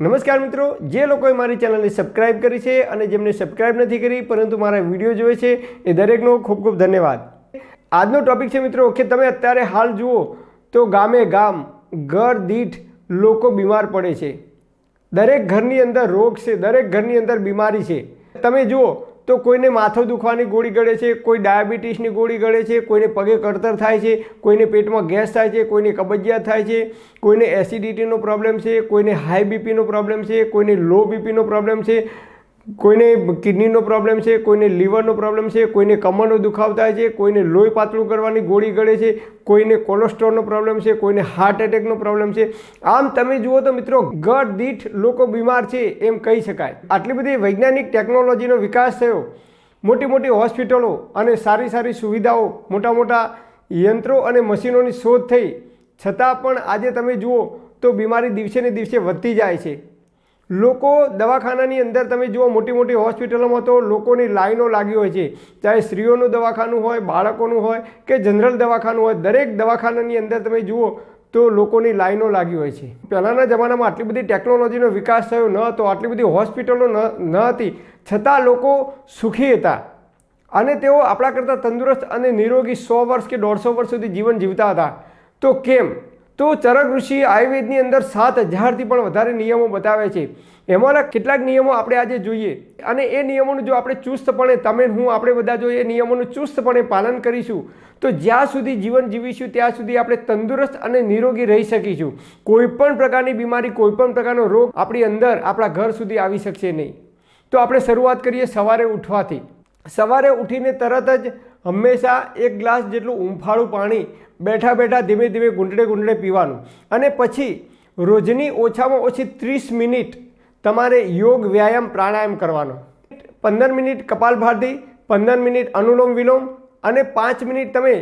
નમસ્કાર મિત્રો, જે લોકોએ મારી ચેનલને સબસ્ક્રાઇબ કરી છે અને જેમને સબસ્ક્રાઇબ નથી કરી, પરંતુ મારા વીડિયો જોવે છે, એ દરેકનો ખૂબ ખૂબ ધન્યવાદ. આજનો ટોપિક છે મિત્રો કે તમે અત્યારે હાલ જુઓ તો ગામે ગામ, ઘર દીઠ લોકો બીમાર પડે છે. દરેક ઘરની અંદર રોગ છે, દરેક ઘરની અંદર બીમારી છે. તમે જુઓ તો કોઈને માથું દુખવાની ગોળી ગળે છે, કોઈ ડાયાબિટીસની ગોળી ગળે છે, કોઈને પગે કળતર થાય છે, કોઈને પેટમાં ગેસ થાય છે, કોઈને કબજિયાત થાય છે, કોઈને એસિડિટીનો પ્રોબ્લેમ છે, કોઈને હાઈ બીપીનો પ્રોબ્લેમ છે, કોઈને લો બીપીનો પ્રોબ્લેમ છે કોઈને કિડનીનો પ્રોબ્લેમ છે, કોઈને લીવરનો પ્રોબ્લેમ છે, કોઈને કમરનો દુખાવ થાય છે, કોઈને લોહી પાતળું કરવાની ગોળી ગળે છે, કોઈને કોલેસ્ટ્રોલનો પ્રોબ્લેમ છે, કોઈને હાર્ટ એટેકનો પ્રોબ્લેમ છે. આમ તમે જુઓ તો મિત્રો ગઢ દીઠ લોકો બીમાર છે એમ કહી શકાય. આટલી બધી વૈજ્ઞાનિક ટેકનોલોજીનો વિકાસ થયો. મોટી મોટી હોસ્પિટલો અને સારી સારી સુવિધાઓ, મોટા મોટા યંત્રો અને મશીનોની શોધ થઈ. છતાં પણ આજે તમે જુઓ તો બીમારી દિવસે ને દિવસે વધતી જાય છે. લોકો દવાખાનાની અંદર, તમે જુઓ મોટી મોટી હોસ્પિટલોમાં તો લોકોની લાઈનો લાગી હોય છે. ચાહે સ્ત્રીઓનું દવાખાનું હોય, બાળકોનું હોય કે જનરલ દવાખાનું હોય, દરેક દવાખાનાની અંદર તમે જુઓ તો લોકોની લાઈનો લાગી હોય છે. પહેલાંના જમાનામાં આટલી બધી ટેકનોલોજીનો વિકાસ થયો ન હતો, આટલી બધી હોસ્પિટલો ન હતી. છતાં લોકો સુખી હતા. અને તેઓ આપણા કરતાં તંદુરસ્ત અને નિરોગી સો વર્ષ કે દોઢસો વર્ષ સુધી જીવન જીવતા હતા. તો કેમ? તો ચરક ઋષિ આયુર્વેદની અંદર સાત હજારથી પણ વધારે નિયમો બતાવે છે. એમાંના કેટલાક નિયમો આપણે આજે જોઈએ અને એ નિયમોનું જો આપણે ચુસ્તપણે, તમે હું આપણે બધા જો એ નિયમોનું ચુસ્તપણે પાલન કરીશું, તો જ્યાં સુધી જીવન જીવીશું ત્યાં સુધી આપણે તંદુરસ્ત અને નિરોગી રહી શકીશું. કોઈ પણ પ્રકારની બીમારી, કોઈ પણ પ્રકારનો રોગ આપણી અંદર, આપણા ઘર સુધી આવી શકશે નહીં. તો આપણે શરૂઆત કરીએ સવારે ઉઠવાથી. સવારે ઉઠીને તરત જ હંમેશા એક ગ્લાસ જેટલું ઉંફાળું પાણી બેઠા બેઠા ધીમે ધીમે ગુંડળે ગુંડળે પીવાનું. અને પછી રોજની ઓછામાં ઓછી ત્રીસ મિનિટ તમારે યોગ, વ્યાયામ, પ્રાણાયામ કરવાનો. પંદર મિનિટ કપાલભાતી પંદર મિનિટ અનુલોમ વિલોમ અને પાંચ મિનિટ તમે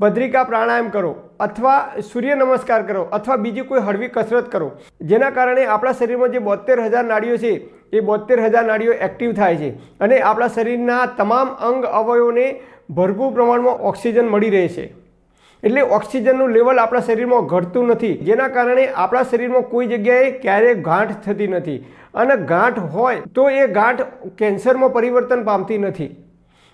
ભદ્રિકા પ્રાણાયામ કરો અથવા સૂર્ય નમસ્કાર કરો અથવા બીજી કોઈ હળવી કસરત કરો. જેના કારણે આપણા શરીરમાં જે બોતેર હજાર નાડીઓ છે, એ બોતેર હજાર નાડીઓ એક્ટિવ થાય છે. અને આપણા શરીરના તમામ અંગ અવયવોને ભરપૂર પ્રમાણમાં ઓક્સિજન મળી રહે છે. એટલે ઓક્સિજનનું લેવલ આપણા શરીરમાં ઘટતું નથી. જેના કારણે આપણા શરીરમાં કોઈ જગ્યાએ ક્યારેય ગાંઠ થતી નથી. અને ગાંઠ હોય તો એ ગાંઠ કેન્સરમાં પરિવર્તન પામતી નથી.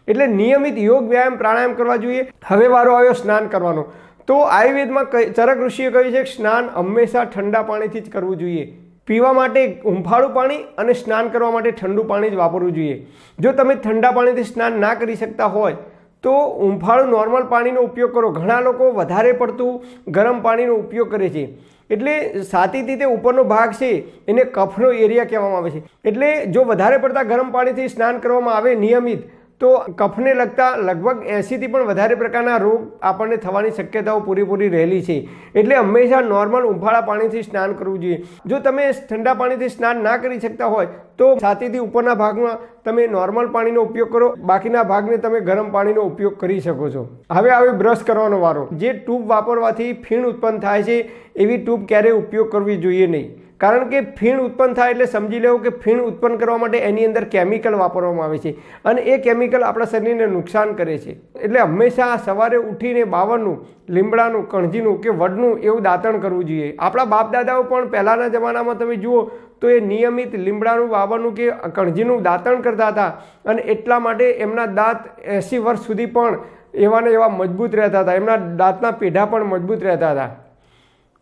એટલે નિયમિત યોગ વ્યાયામ, પ્રાણાયામ કરવા જોઈએ. હવે વારો આવ્યો સ્નાન કરવાનો. તો આયુર્વેદમાં ચરક ઋષિએ કહ્યું છે કે સ્નાન હંમેશા ઠંડા પાણીથી જ કરવું જોઈએ. પીવા માટે હુંફાળું પાણી અને સ્નાન કરવા માટે ઠંડુ પાણી જ વાપરવું જોઈએ. જો તમે ઠંડા પાણીથી સ્નાન ના કરી શકતા હોય તો ઉંફાળું નોર્મલ પાણીનો ઉપયોગ કરો. ઘણા લોકો વધારે પડતું ગરમ પાણીનો ઉપયોગ કરે છે. એટલે સાતીથી તે ઉપરનો ભાગ છે એને કફનો એરિયા કહેવામાં આવે છે. એટલે જો વધારે પડતા ગરમ પાણીથી સ્નાન કરવામાં આવે નિયમિત તો કફને લગતા લગભગ એંસીથી પણ વધારે પ્રકારના રોગ આપણને થવાની શક્યતાઓ પૂરેપૂરી રહેલી છે. એટલે હંમેશા નોર્મલ ઉંફાળા પાણીથી સ્નાન કરવું જોઈએ. જો તમે ઠંડા પાણીથી સ્નાન ના કરી શકતા હોય, તો છાતીથી ઉપરના ભાગમાં તમે નોર્મલ પાણીનો ઉપયોગ કરો. બાકીના ભાગને તમે ગરમ પાણીનો ઉપયોગ કરી શકો છો. હવે આવે બ્રશ કરવાનો વારો. જે ટ્યુબ વાપરવાથી ફીણ ઉત્પન્ન થાય છે, એવી ટ્યુબ ક્યારેય ઉપયોગ કરવી જોઈએ નહીં. કારણ કે ફીણ ઉત્પન્ન થાય એટલે સમજી લેવું કે ફીણ ઉત્પન્ન કરવા માટે એની અંદર કેમિકલ વાપરવામાં આવે છે. અને એ કેમિકલ આપણા શરીરને નુકસાન કરે છે. એટલે હંમેશા સવારે ઉઠીને બાવરનું લીમડાનું, કણજીનું કે વડનું એવું દાંતણ કરવું જોઈએ. આપણા બાપ દાદાઓ પણ પહેલાંના જમાનામાં તમે જુઓ તો એ નિયમિત લીમડાનું બાવળનું કે કણજીનું દાંતણ કરતા હતા. અને એટલા માટે એમના દાંત એંસી વર્ષ સુધી પણ એવા ને એવા મજબૂત રહેતા હતા. એમના દાંતના પેઢા પણ મજબૂત રહેતા હતા.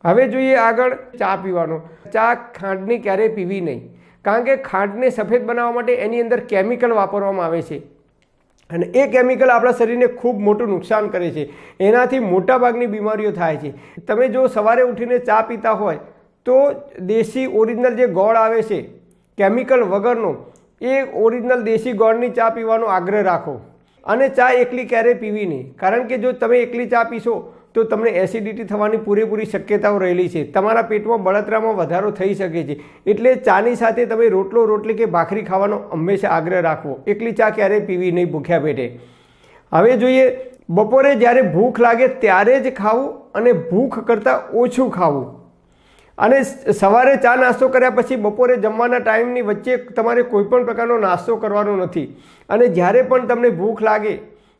હવે જોઈએ આગળ ચા પીવાનો. ચા ખાંડની ક્યારેય પીવી નહીં. કારણ કે ખાંડને સફેદ બનાવવા માટે એની અંદર કેમિકલ વાપરવામાં આવે છે. અને એ કેમિકલ આપણા શરીરને ખૂબ મોટું નુકસાન કરે છે. એનાથી મોટાભાગની બીમારીઓ થાય છે. તમે જો સવારે ઉઠીને ચા પીતા હોય, તો દેશી ઓરિજિનલ જે ગોળ આવે છે, કેમિકલ વગરનો, એ ઓરિજિનલ દેશી ગોળની ચા પીવાનો આગ્રહ રાખો. અને ચા એકલી ક્યારેય પીવી નહીં. કારણ કે જો તમે એકલી ચા પીશો તો તમને એસિડિટી થવાની પૂરેપૂરી શક્યતાઓ રહેલી છે. તમારા પેટમાં બળતરામાં વધારો થઈ શકે છે. એટલે ચાની સાથે તમે રોટલો, રોટલી કે ભાખરી ખાવાનો હંમેશા આગ્રહ રાખવો એકલી ચા ક્યારેય પીવી નહીં ભૂખ્યા પેટે. હવે જોઈએ, બપોરે જ્યારે ભૂખ લાગે ત્યારે જ ખાવું અને ભૂખ કરતાં ઓછું ખાવું. અને સવારે ચા નાસ્તો કર્યા પછી બપોરે જમવાના ટાઈમની વચ્ચે તમારે કોઈપણ પ્રકારનો નાસ્તો કરવાનો નથી. અને જ્યારે પણ તમને ભૂખ લાગે,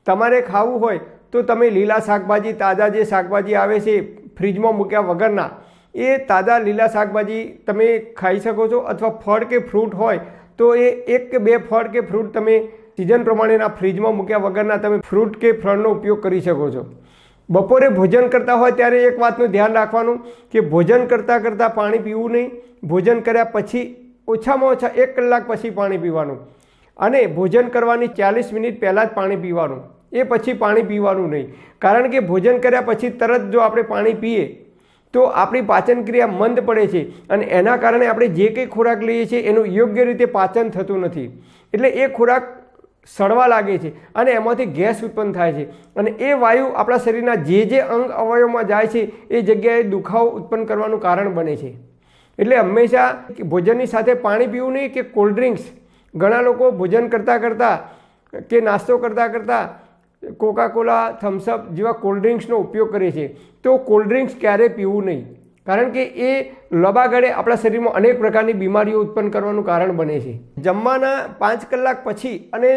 તમારે ખાવું હોય તો તમે લીલા શાકભાજી, તાજા જે શાકભાજી આવે છે, ફ્રીજમાં મૂક્યા વગરના, એ તાજા લીલા શાકભાજી તમે ખાઈ શકો છો અથવા ફળ કે ફ્રૂટ હોય, તો એ એક કે બે ફળ કે ફ્રૂટ તમે સિઝન પ્રમાણેના ફ્રીજમાં મૂક્યા વગરના તમે ફ્રૂટ કે ફળનો ઉપયોગ કરી શકો છો. બપોરે ભોજન કરતા હોય ત્યારે એક વાતનું ધ્યાન રાખવાનું કે ભોજન કરતાં કરતાં પાણી પીવું નહીં, ભોજન કર્યા પછી ઓછામાં ઓછા એક કલાક પછી પાણી પીવાનું અને ભોજન કરવાની ચાલીસ મિનિટ પહેલાં જ પાણી પીવાનું. એ પછી પાણી પીવાનું નહીં. કારણ કે ભોજન કર્યા પછી તરત જો આપણે પાણી પીએ, તો આપણી પાચન ક્રિયા મંદ પડે છે અને એના કારણે આપણે જે કંઈ ખોરાક લઈએ છીએ એનું યોગ્ય રીતે પાચન થતું નથી. એટલે એ ખોરાક સડવા લાગે છે અને એમાંથી ગેસ ઉત્પન્ન થાય છે. અને એ વાયુ આપણા શરીરના જે જે અંગ અવયવમાં જાય છે, એ જગ્યાએ દુખાવો ઉત્પન્ન કરવાનું કારણ બને છે. એટલે હંમેશા ભોજનની સાથે પાણી પીવું નહીં કે કોલ્ડ ડ્રિંક્સ. ઘણા લોકો ભોજન કરતાં કરતાં કે નાસ્તો કરતાં કરતાં કોકા કોલા થમ્સઅપ જેવા કોલ્ડ ડ્રિંક્સનો ઉપયોગ કરે છે. તો કોલ્ડ ડ્રિંક્સ ક્યારેય પીવું નહીં? કારણ કે એ લબાગડે આપણા શરીરમાં અનેક પ્રકારની બીમારીઓ ઉત્પન્ન કરવાનું કારણ બને છે. જમવાના પાંચ કલાક પછી અને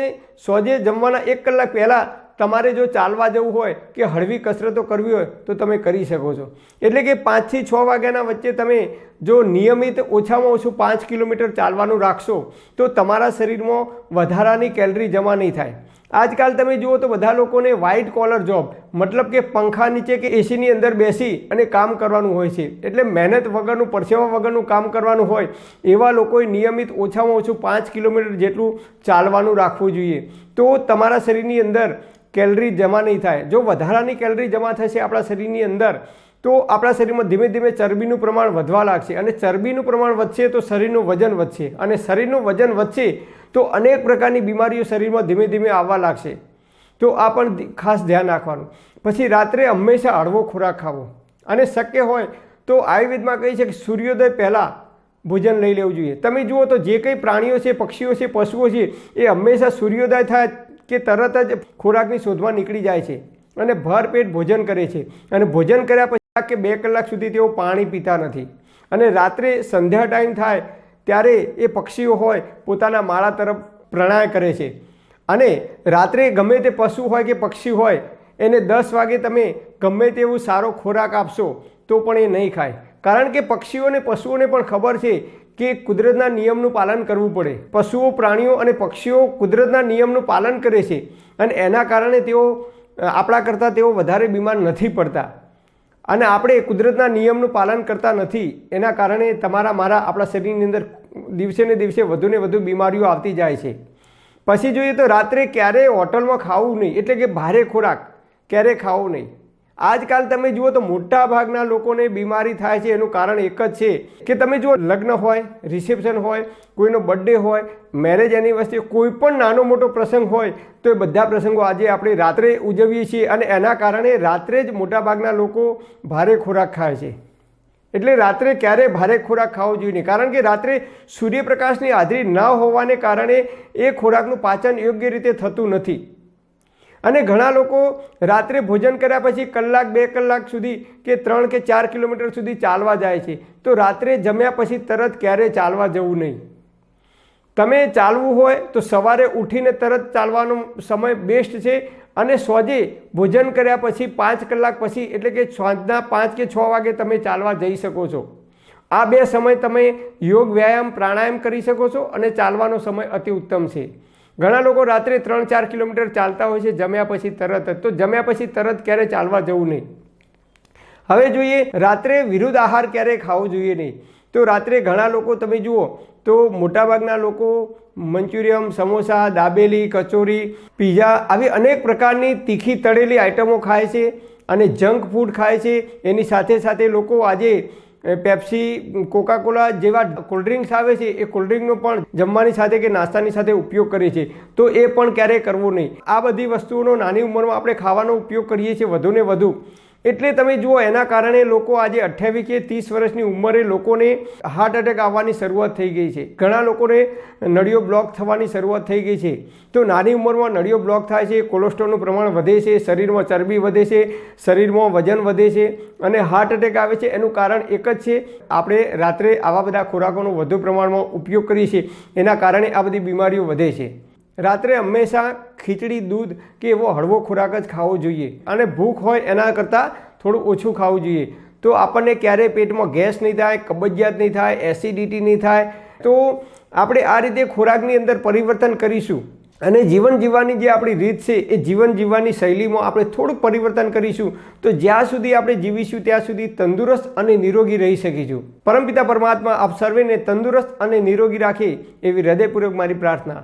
સોજે જમવાના એક કલાક પહેલાં તમારે જો ચાલવા જવું હોય કે હળવી કસરતો કરવી હોય, તો તમે કરી શકો છો. એટલે કે પાંચથી છ વાગ્યાના વચ્ચે તમે જો નિયમિત ઓછામાં ઓછું પાંચ કિલોમીટર ચાલવાનું રાખશો, તો તમારા શરીરમાં વધારાની કેલરી જમા નહીં થાય. આજકાલ તમે જુઓ તો બધા લોકોને વ્હાઇટ કોલર જોબ મતલબ કે પંખા નીચે કે એસીની અંદર બેસી અને કામ કરવાનું હોય છે. એટલે મહેનત વગરનું, પરસેવા વગરનું કામ કરવાનું હોય, એવા લોકોએ નિયમિત ઓછામાં ઓછું પાંચ કિલોમીટર જેટલું ચાલવાનું રાખવું જોઈએ. તો તમારા શરીરની અંદર કેલરી જમા નહીં થાય. જો વધારાની કેલરી જમા થશે આપણા શરીરની અંદર, તો આપણા શરીરમાં ધીમે ધીમે ચરબીનું પ્રમાણ વધવા લાગશે. અને ચરબીનું પ્રમાણ વધશે તો શરીરનું વજન વધશે. અને શરીરનું વજન વધશે તો અનેક પ્રકારની બીમારીઓ શરીરમાં ધીમે ધીમે આવવા લાગશે. તો આ પણ ખાસ ધ્યાન રાખવાનું. પછી રાત્રે હંમેશા હળવો ખોરાક ખાવો. અને શક્ય હોય તો આયુર્વેદમાં કહે છે કે સૂર્યોદય પહેલાં ભોજન લઈ લેવું જોઈએ. તમે જુઓ તો જે કંઈ પ્રાણીઓ છે, પક્ષીઓ છે, પશુઓ છે, એ હંમેશા સૂર્યોદય થાય કે તરત જ ખોરાકની શોધમાં નીકળી જાય છે અને ભરપેટ ભોજન કરે છે. અને ભોજન કર્યા પછી કે બે કલાક સુધી તેઓ પાણી પીતા નથી. અને રાત્રે સંધ્યા ટાઈમ થાય ત્યારે એ પક્ષીઓ હોય પોતાના માળા તરફ પ્રણાય કરે છે. અને રાત્રે ગમે તે પશુ હોય કે પક્ષી હોય, એને દસ વાગે તમે ગમે તેવું સારો ખોરાક આપશો તો પણ એ નહીં ખાય. કારણ કે પક્ષીઓને પશુઓને પણ ખબર છે કે કુદરતના નિયમનું પાલન કરવું પડે. પશુઓ, પ્રાણીઓ અને પક્ષીઓ કુદરતના નિયમનું પાલન કરે છે અને એના કારણે તેઓ, આપણા કરતાં તેઓ વધારે બીમાર નથી પડતા. અને આપણે કુદરતના નિયમનું પાલન કરતા નથી, એના કારણે તમારા, મારા, આપણા શરીરની અંદર દિવસે ને દિવસે વધુ ને વધુ બીમારીઓ આવતી જાય છે. પછી જોઈએ તો રાત્રે ક્યારેય હોટલમાં ખાવું નહીં, એટલે કે ભારે ખોરાક ક્યારેય ખાવો નહીં. આજકાલ તમે જુઓ તો મોટા ભાગના લોકોને બીમારી થાય છે, એનું કારણ એક જ છે કે તમે જુઓ લગ્ન હોય, રિસેપ્શન હોય, કોઈનો બર્થડે હોય, મેરેજ એનિવર્સરી કોઈ પણ નાનો મોટો પ્રસંગ હોય, તો એ બધા પ્રસંગો આજે આપણે રાત્રે ઉજવીએ છીએ અને એના કારણે રાત્રે જ મોટાભાગના લોકો ભારે ખોરાક ખાય છે. એટલે રાત્રે ક્યારેય ભારે ખોરાક ખાવો જોઈએ નહીં. કારણ કે રાત્રે સૂર્યપ્રકાશની હાજરી ન હોવાને કારણે એ ખોરાકનું પાચન યોગ્ય રીતે થતું નથી. અને ઘણા લોકો રાત્રે ભોજન કર્યા પછી કલાક, બે કલાક સુધી કે ત્રણ કે ચાર કિલોમીટર સુધી ચાલવા જાય છે. તો રાત્રે જમ્યા પછી તરત ક્યારેય ચાલવા જવું નહીં? તમે ચાલવું હોય તો સવારે ઉઠીને તરત ચાલવાનો સમય બેસ્ટ છે અને સોજે ભોજન કર્યા પછી પાંચ કલાક પછી એટલે કે સાંજના પાંચ કે છ વાગે તમે ચાલવા જઈ શકો છો. આ બે સમય તમે યોગ, વ્યાયામ, પ્રાણાયામ કરી શકો છો અને ચાલવાનો સમય અતિ ઉત્તમ છે. ઘણા લોકો રાત્રે ત્રણ, ચાર કિલોમીટર ચાલતા હોય છે, જમ્યા પછી તરત જ. તો જમ્યા પછી તરત ક્યારે ચાલવા જવું નહીં? હવે જોઈએ, રાત્રે વિરુદ્ધ આહાર ક્યારે ખાવો જોઈએ નહીં? તો રાત્રે ઘણા લોકો, તમે જુઓ, તો મોટાભાગના લોકો મંચુરિયમ, સમોસા, દાબેલી, કચોરી, પીઝા આવી અનેક પ્રકારની તીખી, તળેલી આઇટમો ખાય છે અને જંક ફૂડ ખાય છે. એની સાથે સાથે લોકો આજે પેપ્સી, કોકાકોલા જેવા કોલ્ડ્રિંક્સ આવે છે, એ કોલ્ડ્રિંકનો પણ જમવાની સાથે કે નાસ્તાની સાથે ઉપયોગ કરે છે તો એ પણ ક્યારેય કરવો નહીં. આ બધી વસ્તુઓનો નાની ઉંમરમાં આપણે ખાવાનો ઉપયોગ કરીએ છીએ, વધુને વધુ. એટલે તમે જુઓ, એના કારણે લોકો આજે અઠ્યાવીસ કે ત્રીસ વર્ષની ઉંમરે લોકોને હાર્ટ એટેક આવવાની શરૂઆત થઈ ગઈ છે. ઘણા લોકોને નળીઓ બ્લોક થવાની શરૂઆત થઈ ગઈ છે. તો નાની ઉંમરમાં નળીઓ બ્લોક થાય છે કોલેસ્ટ્રોલનું પ્રમાણ વધે છે, શરીરમાં ચરબી વધે છે, શરીરમાં વજન વધે છે અને હાર્ટ એટેક આવે છે. એનું કારણ એક જ છે, આપણે રાત્રે આવા બધા ખોરાકોનો વધુ પ્રમાણમાં ઉપયોગ કરીએ છીએ. એના કારણે આ બધી બીમારીઓ વધે છે. રાત્રે હંમેશા ખીચડી, દૂધ કે એવો હળવો ખોરાક જ ખાવો જોઈએ. અને ભૂખ હોય એના કરતાં થોડું ઓછું ખાવું જોઈએ. તો આપણને ક્યારેય પેટમાં ગેસ નહીં થાય, કબજિયાત નહીં થાય, એસિડિટી નહીં થાય, તો આપણે આ રીતે ખોરાકની અંદર પરિવર્તન કરીશું. અને જીવન જીવવાની જે આપણી રીત છે, એ જીવન જીવવાની શૈલીમાં આપણે થોડુંક પરિવર્તન કરીશું. તો જ્યાં સુધી આપણે જીવીશું, ત્યાં સુધી તંદુરસ્ત અને નિરોગી રહી શકીશું. પરમપિતા પરમાત્મા આપ સર્વેને તંદુરસ્ત અને નિરોગી રાખે એવી હૃદયપૂર્વક મારી પ્રાર્થના.